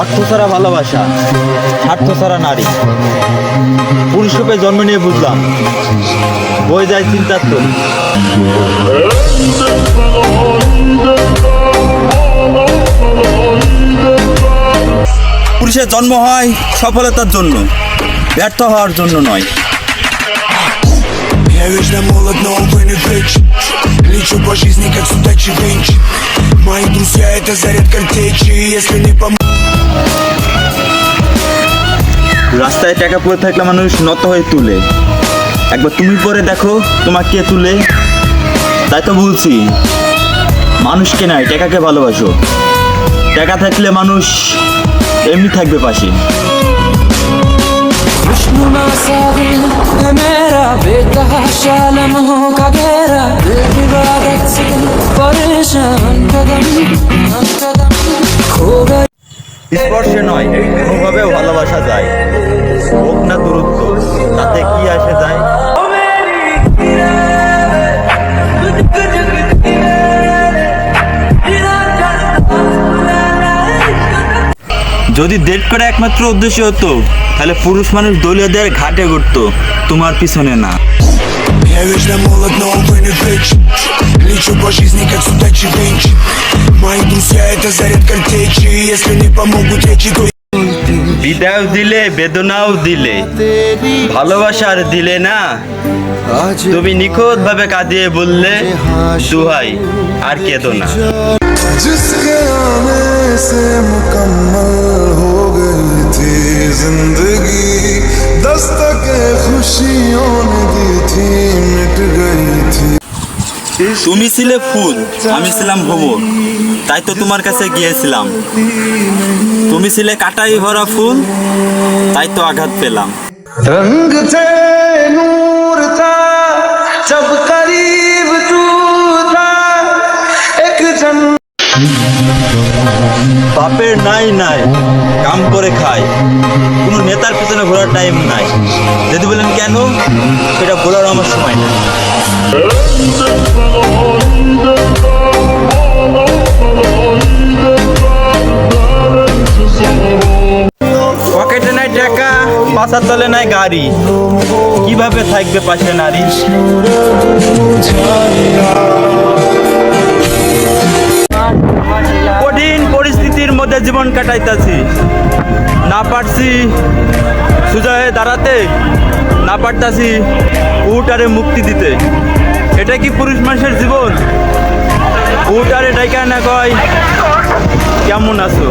অর্থ ছাড়া ভালোবাসা স্বার্থ ছাড়া নারী। পুরুষ রূপে জন্ম নিয়ে বুঝলাম বই যায় চিন্তার তো পুরুষের জন্ম হয় সফলতার জন্য, ব্যর্থ হওয়ার জন্য নয়। Лечу по жизни, как судачий венчик Мои друзья, это заряд картечи Если не помочь রাস্তায় টাকা পড়ে থাকলে মানুষ নত হয়ে তুলে। একবার তুমি পরে দেখো তোমার কে তুলে? তাই তো বলছি মানুষকে নাই টাকাকে ভালোবাসো। টাকা থাকলে মানুষ এমনি থাকবে পাশে। স্পর্শে নয় কোনোভাবেও ভালোবাসা যায়। হোক না দূরত্ব, তাতে কি আসে যায়? যদি ডেট করা একমাত্র উদ্দেশ্য হতো, তাহলে পুরুষ মানুষ দলীয়দের ঘাটে ঘুরতো, তোমার পিছনে না। Я вечно молод, но увы не вечен Лечу по жизни, как судачий венчик Мои друзья это заряд картечи Если не помогут речи, то বিদায় দিলে বেদনাও দিলে ভালোবাসার দিলে না তুমি নিখুঁত ভাবে কাঁদিয়ে বললে দুহাই আর কেঁদো না তুমি ছিলে ফুল আমি ছিলাম ভ্রমর তাই তো তোমার কাছে গিয়েছিলাম। তুমি ছিলে কাটাই ভরা ফুল তাই তো আঘাত পেলাম। বাপের নাই নাই কাম করে খায় কোনো নেতার পিছনে ঘোরার টাইম নাই। যদি বলে কেন? সেটা বলার আমার সময় নেই। পকেটে নাই টাকা, পাশার তলে নাই গাড়ি। কীভাবে থাকবে পাশে নারী? কঠিন পরিস্থিতির মধ্যে জীবন কাটাইতাছি। না পারছি সোজা হয়ে দাঁড়াতে না পারতাছি উটারে মুক্তি দিতে। এটা কি পুরুষ মানুষের জীবন? উটারে ডাইকা না কয়, কেমন আছো?